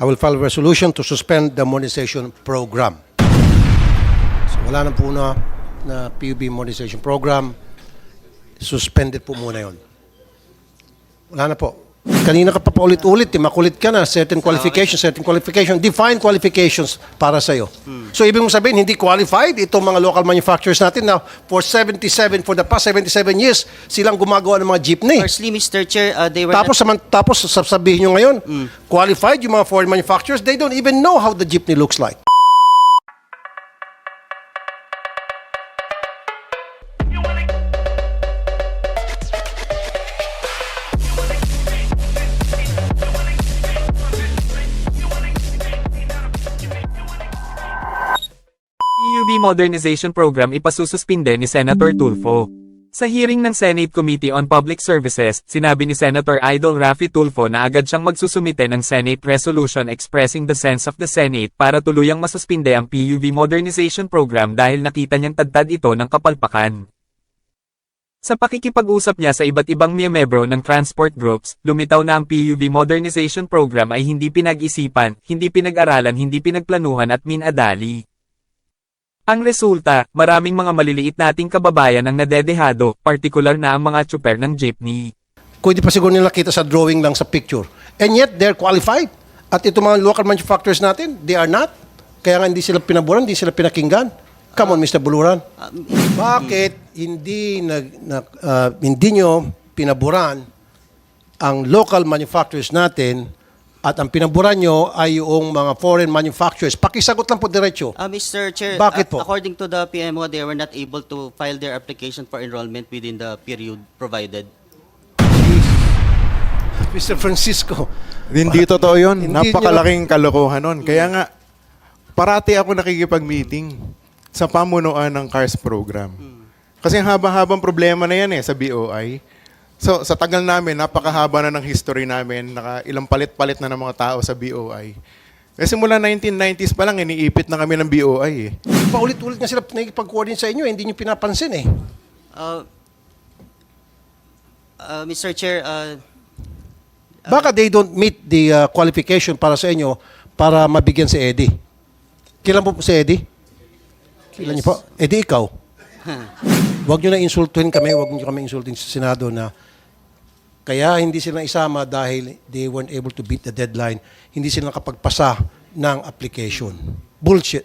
I will file a resolution to suspend the modernization program. So wala na po na, na PUB modernization program. Suspended po muna yon. Wala na po. Kanina ka pa paulit-ulit, eh, makulit ka na, certain qualifications, certain qualifications, define qualifications para sa'yo. So, ibig mo sabihin, hindi qualified itong mga local manufacturers natin na for 77, for the past 77 years, silang gumagawa ng mga jeepney. Firstly, Mr. Chair, uh, they were Tapos, saman, tapos sasabihin nyo ngayon, qualified yung mga foreign manufacturers, they don't even know how the jeepney looks like. Modernization Program ipasususpinde ni Senator Tulfo. Sa hearing ng Senate Committee on Public Services, sinabi ni Senator Idol Rafi Tulfo na agad siyang magsusumite ng Senate Resolution expressing the sense of the Senate para tuluyang masuspinde ang PUB Modernization Program dahil nakita niyang tadtad ito ng kapalpakan. Sa pakikipag-usap niya sa iba't ibang miyembro ng transport groups, lumitaw na ang PUB Modernization Program ay hindi pinag-isipan, hindi pinag-aralan, hindi pinagplanuhan at minadali. Ang resulta, maraming mga maliliit nating kababayan ang nadedehado, partikular na ang mga tsuper ng jeepney. Hindi pa siguro nila nakita sa drawing lang sa picture. And yet, they're qualified. At ito mga local manufacturers natin, they are not. Kaya nga hindi sila pinaburan, hindi sila pinakinggan. Come on, Mr. Buluran. Bakit hindi nag, nag, ah, hindi nyo pinaburan ang local manufacturers natin at ang pinaburan nyo ay yung mga foreign manufacturers? Pakisagot lang po diretso. Uh, Mr. Chair, Bakit uh, po? according to the PMO, they were not able to file their application for enrollment within the period provided. Mr. Francisco, Hindi totoo yun. Hindi Napakalaking kalokohan nun. Kaya nga, parati ako nakikipag-meeting sa pamunuan ng CARS program. Kasi ang haba-habang problema na yan eh sa BOI. So, sa tagal namin, napakahaba na ng history namin. Naka ilang palit-palit na ng mga tao sa BOI. Kasi mula 1990s pa lang, iniipit na kami ng BOI eh. paulit-ulit nga sila nakikipag-coordinate sa inyo, hindi nyo pinapansin eh. Uh, uh, Mr. Chair, uh, Baka they don't meet the uh, qualification para sa inyo para mabigyan si Eddie. Kailan po si Eddie? Kailan niyo po? Eddie, ikaw. Huwag niyo na insultuhin kami, huwag niyo kami insultuhin sa Senado na kaya hindi sila isama dahil they weren't able to beat the deadline. Hindi sila nakapagpasa ng application. Bullshit.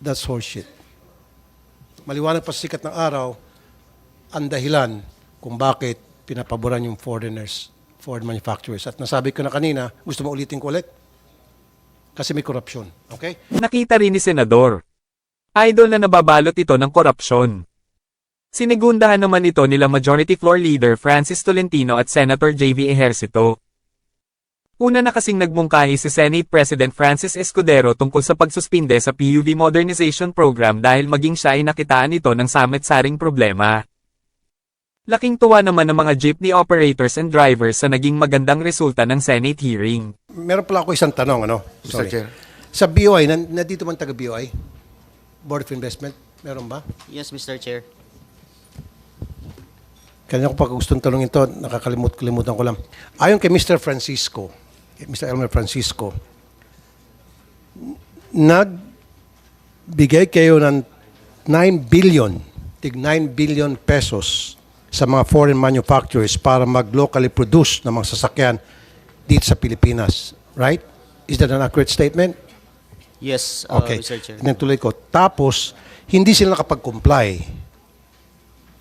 That's horseshit. Maliwanag pa sa sikat ng araw ang dahilan kung bakit pinapaboran yung foreigners, foreign manufacturers. At nasabi ko na kanina, gusto mo ulitin ko ulit? Kasi may korupsyon. Okay? Nakita rin ni Senador. Idol na nababalot ito ng korupsyon. Sinigundahan naman ito nila Majority Floor Leader Francis Tolentino at Senator J.V. Ejercito. Una na kasing nagmungkahi si Senate President Francis Escudero tungkol sa pagsuspinde sa PUV Modernization Program dahil maging siya ay nakitaan ito ng samit-saring problema. Laking tuwa naman ng mga jeepney operators and drivers sa naging magandang resulta ng Senate hearing. Meron pala ako isang tanong, ano? Mr. Chair. Sa BOI, nan- nandito man taga BOI? Board of Investment? Meron ba? yes, Mr. Chair. Kanina ko pag gustong tanongin to, nakakalimut-kalimutan ko lang. Ayon kay Mr. Francisco, kay Mr. Elmer Francisco, nagbigay kayo ng 9 billion, tig 9 billion pesos sa mga foreign manufacturers para mag-locally produce ng mga sasakyan dito sa Pilipinas. Right? Is that an accurate statement? Yes, uh, Okay. Mr. Chair. Then tuloy ko. Tapos, hindi sila nakapag-comply.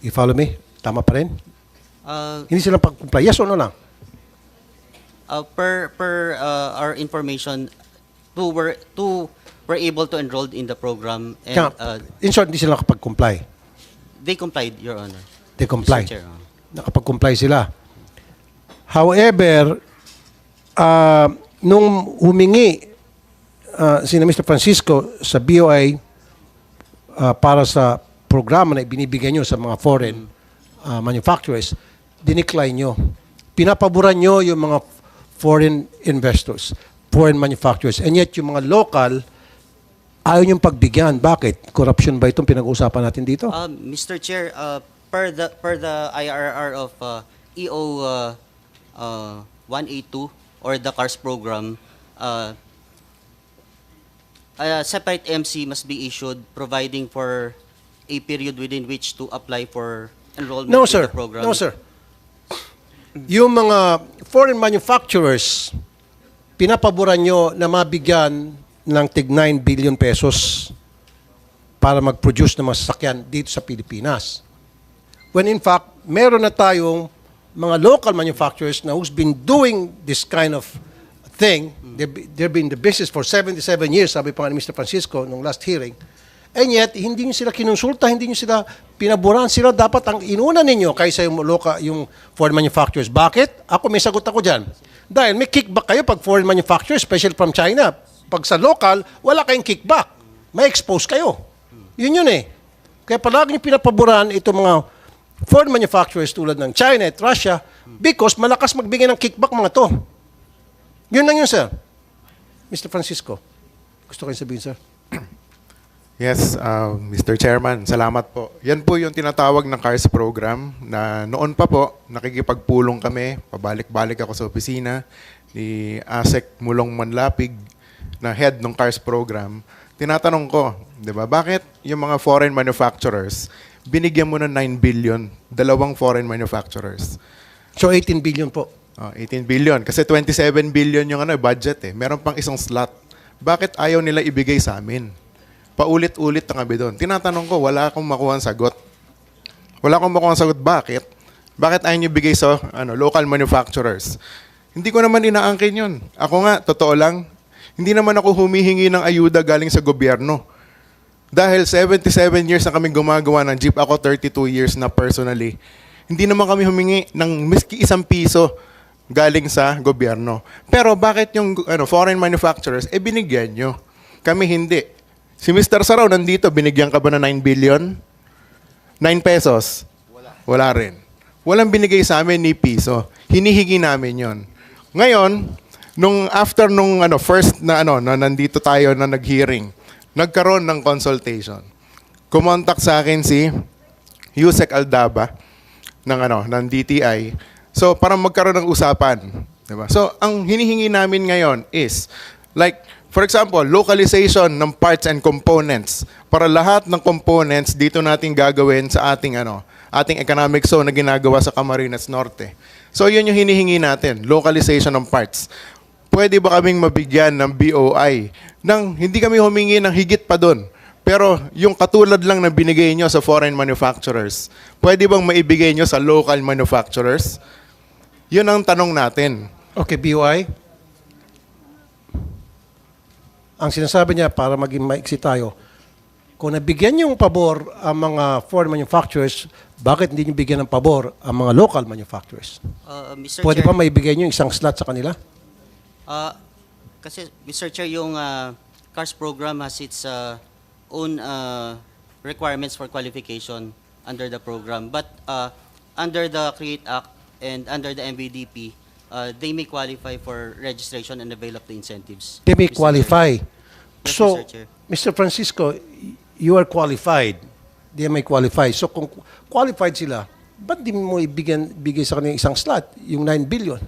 You follow me? Tama pa rin? Uh, Hindi sila pag-comply. Yes or no lang? uh, per per uh, our information, two were two were able to enroll in the program and Kaya, uh, in short, hindi sila nakapag-comply. they complied, Your Honor. They comply. Mr. Chair, uh. Nakapag-comply sila. However, uh, nung humingi uh, si Mr. Francisco sa BOI uh, para sa programa na ibinibigay nyo sa mga foreign uh, manufacturers, dinicline nyo. Pinapaboran nyo yung mga foreign investors, foreign manufacturers. And yet, yung mga local, ayaw nyo pagbigyan. Bakit? Corruption ba itong pinag-uusapan natin dito? Uh, Mr. Chair, uh, per the per the IRR of uh, EO uh, uh, 182 or the CARS program, uh, a separate MC must be issued providing for a period within which to apply for enrollment No, in sir. the program. No, sir. Yung mga foreign manufacturers, pinapaboran nyo na mabigyan ng tig 9 billion pesos para mag-produce ng mga sasakyan dito sa Pilipinas. When in fact, meron na tayong mga local manufacturers na who's been doing this kind of thing. They've, they've been in the business for 77 years, sabi pa nga ni Mr. Francisco nung last hearing. And yet, hindi nyo sila kinonsulta, hindi nyo sila pinaboran. Sila dapat ang inuna ninyo kaysa yung, local, yung foreign manufacturers. Bakit? Ako, may sagot ako dyan. Dahil may kickback kayo pag foreign manufacturers, especially from China. Pag sa local, wala kayong kickback. May expose kayo. Yun yun eh. Kaya palagi nyo pinapaboran itong mga foreign manufacturers tulad ng China at Russia because malakas magbigay ng kickback mga to. Yun lang yun, sir. Mr. Francisco, gusto kayo sabihin, sir? Yes, uh, Mr. Chairman, salamat po. Yan po yung tinatawag na CARS program na noon pa po, nakikipagpulong kami, pabalik-balik ako sa opisina ni ASEC Mulong Manlapig na head ng CARS program. Tinatanong ko, di ba, bakit yung mga foreign manufacturers, binigyan mo ng 9 billion, dalawang foreign manufacturers. So, 18 billion po. Oh, 18 billion. Kasi 27 billion yung ano, budget eh. Meron pang isang slot. Bakit ayaw nila ibigay sa amin? Paulit-ulit na kami doon. Tinatanong ko, wala akong makuha ang sagot. Wala akong makuha ang sagot. Bakit? Bakit ayaw nyo bigay sa ano, local manufacturers? Hindi ko naman inaangkin yun. Ako nga, totoo lang, hindi naman ako humihingi ng ayuda galing sa gobyerno. Dahil 77 years na kami gumagawa ng jeep, ako 32 years na personally, hindi naman kami humingi ng miski isang piso galing sa gobyerno. Pero bakit yung ano, foreign manufacturers, eh binigyan nyo? Kami hindi. Si Mr. Saraw nandito, binigyan ka ba ng 9 billion? 9 pesos? Wala. Wala rin. Walang binigay sa amin ni piso. Hinihingi namin yon. Ngayon, nung after nung ano, first na ano, na nandito tayo na nag-hearing, nagkaroon ng consultation. Kumontak sa akin si Yusek Aldaba ng ano, ng DTI. So, para magkaroon ng usapan, 'di ba? So, ang hinihingi namin ngayon is like for example, localization ng parts and components para lahat ng components dito natin gagawin sa ating ano, ating economic zone na ginagawa sa Camarines Norte. So, yun yung hinihingi natin, localization ng parts. Pwede ba kaming mabigyan ng BOI nang hindi kami humingi ng higit pa doon? Pero yung katulad lang na binigay nyo sa foreign manufacturers, pwede bang maibigay nyo sa local manufacturers? Yun ang tanong natin. Okay, BOI. Ang sinasabi niya, para maging maiksi tayo, kung nabigyan niyo ng pabor ang mga foreign manufacturers, bakit hindi niyo bigyan ng pabor ang mga local manufacturers? Uh, Mr. Pwede Chair, pa maibigay niyo isang slot sa kanila? uh, kasi Mr. Chair, yung uh, CARS program has its uh, own uh, requirements for qualification under the program. But uh, under the CREATE Act and under the MVDP, uh, they may qualify for registration and avail of the incentives. They may Mr. Qualify. Yes, So, Mr. Chair. Mr. Francisco, you are qualified. They may qualify. So, kung qualified sila, ba't di mo ibigyan, bigay sa kanila isang slot, yung 9 billion?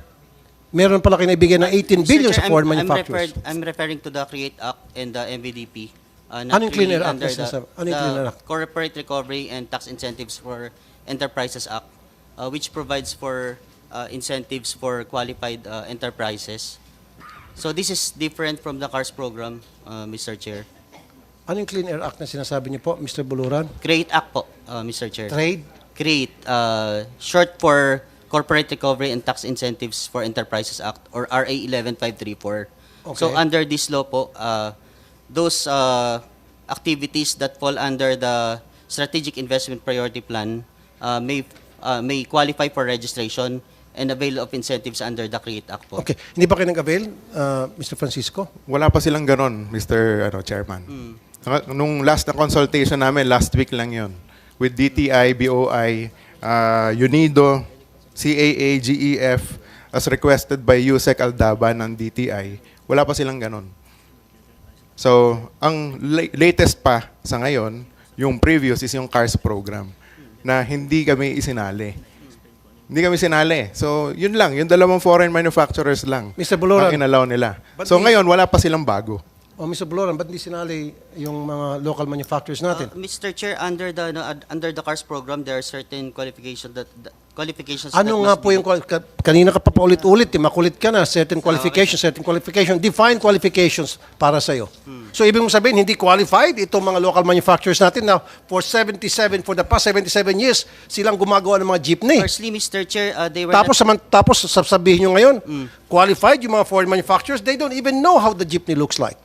Meron pala kayo naibigay ng 18 Mr. billion Chair, sa foreign I'm- I'm manufacturers. referred- I'm referring to the CREATE Act and the MVDP. Uh, Ano yung Clean Air Act under the? Ano yung the Clean Air Act? Corporate Recovery and Tax Incentives for Enterprises Act, uh, which provides for uh, incentives for qualified uh, enterprises. So this is different from the CARS program, uh, Mr. Chair. Ano yung Clean Air Act na sinasabi niyo po, Mr. Buluran? CREATE Act po, uh, Mr. Chair. Trade? CREATE, uh, short for Corporate Recovery and Tax Incentives for Enterprises Act or RA 11534. Okay. So under this law po, uh, those uh, activities that fall under the Strategic Investment Priority Plan uh, may uh, may qualify for registration and avail of incentives under the CREATE Act po. Okay. Hindi ba kayo nag-avail, uh, Mr. Francisco? Wala pa silang ganon, Mr. Ano, Chairman. Nung last na consultation namin, last week lang yon With DTI, BOI, uh, UNIDO, CAA, GEF, as requested by USEC Aldaba ng DTI, wala pa silang ganon. So, ang la- latest pa sa ngayon, yung previous is yung CARS program na hindi kami isinali. Hindi kami sinali. So, yun lang. Yung dalawang foreign manufacturers lang. Mr. Buluran. Ang inalaw nila. But So, ngayon, wala pa silang bago. O Mr. Boloran, ba't hindi sinali yung mga local manufacturers natin? Uh, Mr. Chair, under the no, ad- under the CARS program, there are certain qualifications that, that qualifications that Ano nga must po be- yung, ka- kanina ka pa paulit-ulit, eh, makulit ka na, certain qualifications, certain qualifications, define qualifications para sa'yo. So, ibig mong sabihin, hindi qualified itong mga local manufacturers natin na for 77, for the past 77 years, silang gumagawa ng mga jeepney. Firstly, Mr. Chair, uh, they were Tapos, saman, tapos sasabihin nyo ngayon, qualified yung mga foreign manufacturers, they don't even know how the jeepney looks like.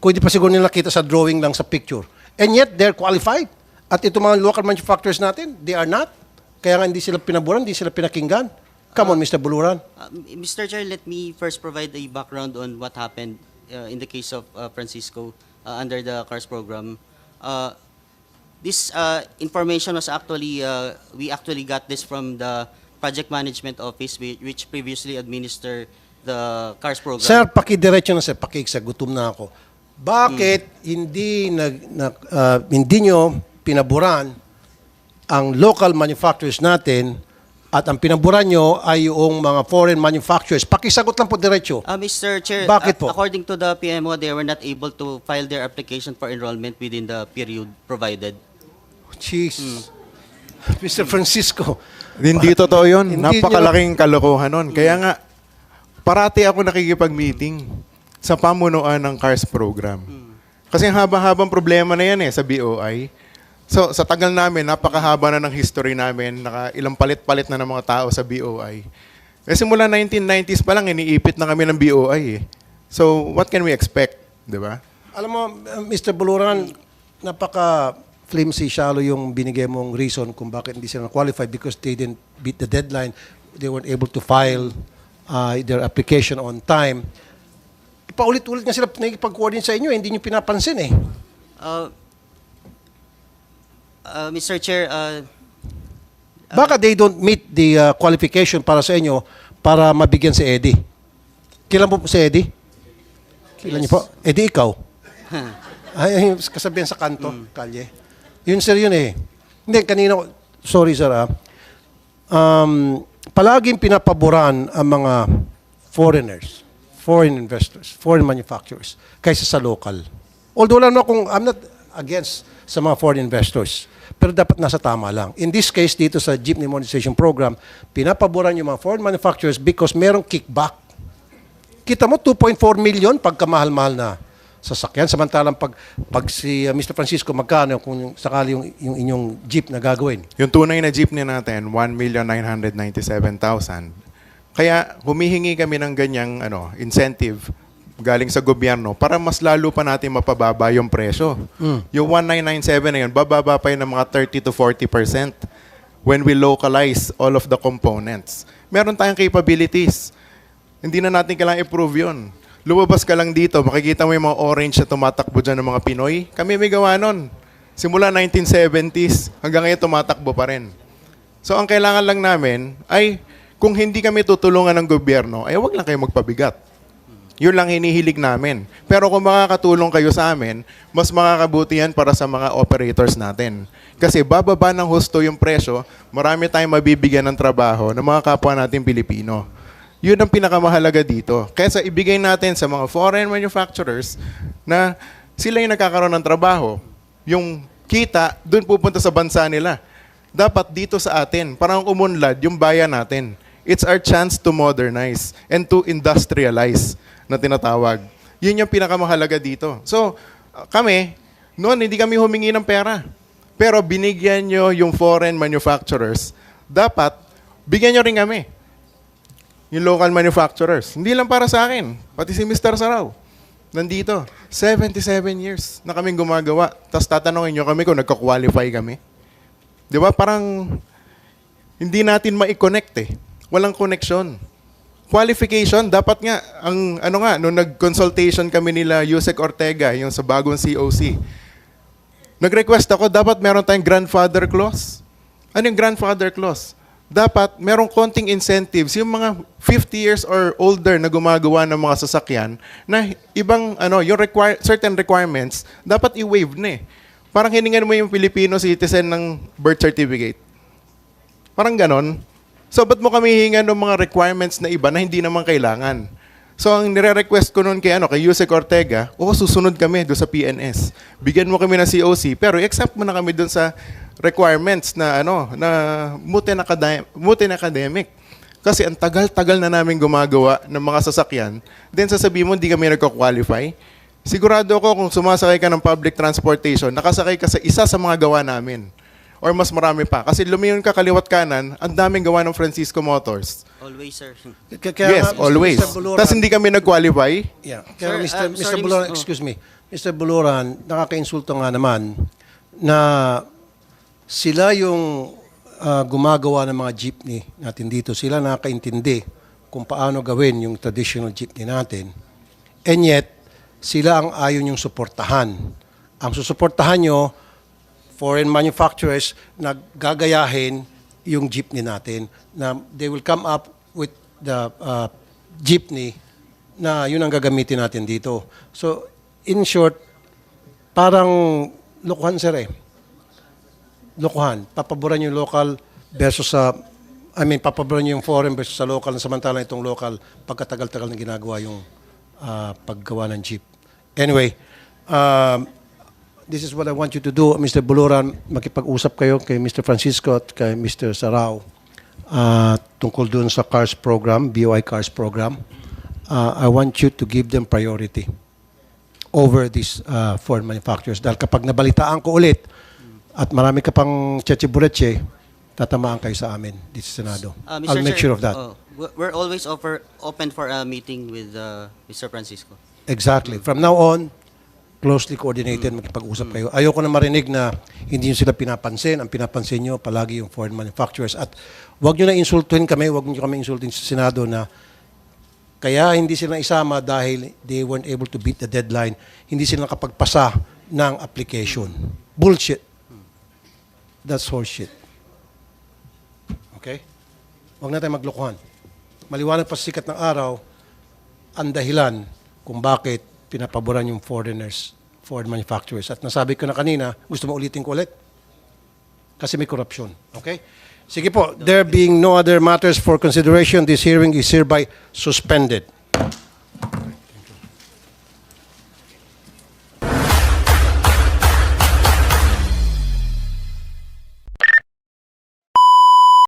Kung hindi pa siguro nila nakita sa drawing lang sa picture. And yet, they're qualified. At itong mga local manufacturers natin, they are not. Kaya nga hindi sila pinaburan, hindi sila pinakinggan. Come on, Mr. Buluran. uh, Mr. Chair, let me first provide a background on what happened uh, in the case of uh, Francisco uh, under the CARS program. Uh, this uh, information was actually, uh, we actually got this from the project management office whi- which previously administered the CARS program. Sir, pakidiretso na sir, pakiksa, gutom na ako. Bakit hindi nag, nag, ah, hindi nyo pinaburan ang local manufacturers natin at ang pinaburan nyo ay yung mga foreign manufacturers? Pakisagot lang po diretso. Uh, Mr. Chair, Bakit uh, po? according to the PMO, they were not able to file their application for enrollment within the period provided. Jeez. Mr. Francisco. Hindi totoo yun. Hindi nyo- Napakalaking kalokohan nun. Kaya nga, parati ako nakikipag-meeting sa pamunuan ng CARS program. Kasi ang haba-habang problema na yan eh sa BOI. So, sa tagal namin, napakahaba na ng history namin. Naka ilang palit-palit na ng mga tao sa BOI. Kasi mula 1990s pa lang, iniipit na kami ng BOI eh. So, what can we expect? Di ba? Alam mo, Mr. Buluran, napaka flimsy, shallow yung binigay mong reason kung bakit hindi sila qualified because they didn't beat the deadline. They weren't able to file uh, their application on time. Paulit-ulit nga sila nakikipag-coordinate sa inyo, eh, hindi nyo pinapansin eh. Uh, uh, Mr. Chair, uh, Baka they don't meet the uh, qualification para sa inyo para mabigyan si Eddie. Kailan po si Eddie? Kailan niyo po? Eddie, ikaw? Ay, ay, kasabihan sa kanto, kalye. Yun sir, yun eh. Hindi, kanina, ko- sorry sir ah. Um, palaging pinapaboran ang mga foreigners, foreign investors, foreign manufacturers, kaysa sa local. Although wala naman akong, I'm not against sa mga foreign investors. Pero dapat nasa tama lang. In this case, dito sa Jeepney Monetization Program, pinapaboran yung mga foreign manufacturers because merong kickback. Kita mo, 2.4 million pagkamahal-mahal na sasakyan. Samantalang pag, pag si uh, Mr. Francisco, magkano kung sakali yung, yung inyong jeep na gagawin? Yung tunay na jeepney natin, 1,997,000. Kaya humihingi kami ng ganyang ano, incentive galing sa gobyerno para mas lalo pa natin mapababa yung presyo. Yung 1997 na yun, bababa pa yun ng mga 30 to 40% when we localize all of the components. Meron tayong capabilities. Hindi na natin kailangan i-prove yun. Lumabas ka lang dito, makikita mo yung mga orange na tumatakbo dyan ng mga Pinoy. Kami may gawa nun. Simula 1970s, hanggang ngayon tumatakbo pa rin. So ang kailangan lang namin ay kung hindi kami tutulungan ng gobyerno, ay wag lang kayo magpabigat. Yun lang hinihilig namin. Pero kung makakatulong kayo sa amin, mas makakabuti yan para sa mga operators natin. Kasi bababa ng husto yung presyo, marami tayong mabibigyan ng trabaho ng mga kapwa natin Pilipino. Yun ang pinakamahalaga dito. Kaya sa ibigay natin sa mga foreign manufacturers na sila yung nagkakaroon ng trabaho. Yung kita, dun pupunta sa bansa nila. Dapat dito sa atin, parang umunlad yung bayan natin. It's our chance to modernize and to industrialize na tinatawag. Yun yung pinakamahalaga dito. So, kami, noon hindi kami humingi ng pera. Pero binigyan nyo yung foreign manufacturers. Dapat, bigyan nyo rin kami. Yung local manufacturers. Hindi lang para sa akin. Pati si Mr. Saraw. Nandito. 77 years na kaming gumagawa. Tapos tatanungin nyo kami kung nagka-qualify kami. Di ba? Parang hindi natin ma-connect eh. Walang connection. Qualification, dapat nga, ang ano nga, nung nag-consultation kami nila Yusek Ortega, yung sa bagong COC, nag-request ako, dapat meron tayong grandfather clause. Ano yung grandfather clause? Dapat merong konting incentives yung mga 50 years or older na gumagawa ng mga sasakyan na ibang ano, yung require, certain requirements dapat i-waive na eh. Parang hiningan mo yung Filipino citizen ng birth certificate. Parang ganon. So, ba't mo kami hingan ng mga requirements na iba na hindi naman kailangan? So, ang nire-request ko noon kay, ano, kay Yusek Ortega, o susunod kami doon sa PNS. Bigyan mo kami ng COC, pero accept mo na kami doon sa requirements na, ano, na mutin, academic, mutin academic. Kasi ang tagal-tagal na namin gumagawa ng mga sasakyan, then sasabihin mo, hindi kami nagko-qualify. Sigurado ako kung sumasakay ka ng public transportation, nakasakay ka sa isa sa mga gawa namin. Or mas marami pa. Kasi lumiyon ka kaliwat kanan, ang daming gawa ng Francisco Motors. Always, sir. K- kaya yes, nga, Mr. always. Buluran- Tapos hindi kami nag-qualify. Yeah. Kaya Sir, Mr. uh, Mr. sorry, Buluran, Mr. oh. excuse me. Mr. Buluran, nakakainsulto nga naman na sila yung ah, gumagawa ng mga jeepney natin dito. Sila nakakaintindi kung paano gawin yung traditional jeepney natin. And yet, sila ang ayaw yung suportahan. Ang susuportahan nyo, foreign manufacturers na gagayahin yung jeepney natin na they will come up with the uh, jeepney na yun ang gagamitin natin dito. So, in short, parang lokohan sir eh. Lokohan. Papaboran yung local versus sa I mean, papaboran yung foreign versus sa local samantalang itong local pagkatagal-tagal na ginagawa yung ah, paggawa ng jeep. Anyway, um, this is what I want you to do, Mr. Buluran, makipag-usap kayo kay Mr. Francisco at kay Mr. Sarao uh, tungkol dun sa CARS program, BOI CARS program. Uh, I want you to give them priority over these uh, foreign manufacturers. Dahil kapag nabalitaan ko ulit at marami ka pang cheche tatamaan kayo sa amin dito sa Senado. Uh, Mr. I'll make Chair, sure of that. oh, we're- we're always offer, open for a meeting with uh, Mr. Francisco. Exactly. From now on, closely coordinated, makipag-usap kayo. Ayoko na marinig na hindi nyo sila pinapansin. Ang pinapansin nyo palagi yung foreign manufacturers. At wag nyo na insultuhin kami, wag nyo kami insultuhin sa Senado na kaya hindi sila isama dahil they weren't able to beat the deadline. Hindi sila nakapagpasa ng application. Bullshit. That's horseshit. Okay? Huwag na tayo maglokohan. Maliwanag pa sa sikat ng araw, ang dahilan kung bakit pinapaboran yung foreigners, foreign manufacturers. At nasabi ko na kanina, gusto mo ulitin ko ulit? Kasi may korupsyon. Okay? Sige po, there being no other matters for consideration, this hearing is hereby suspended.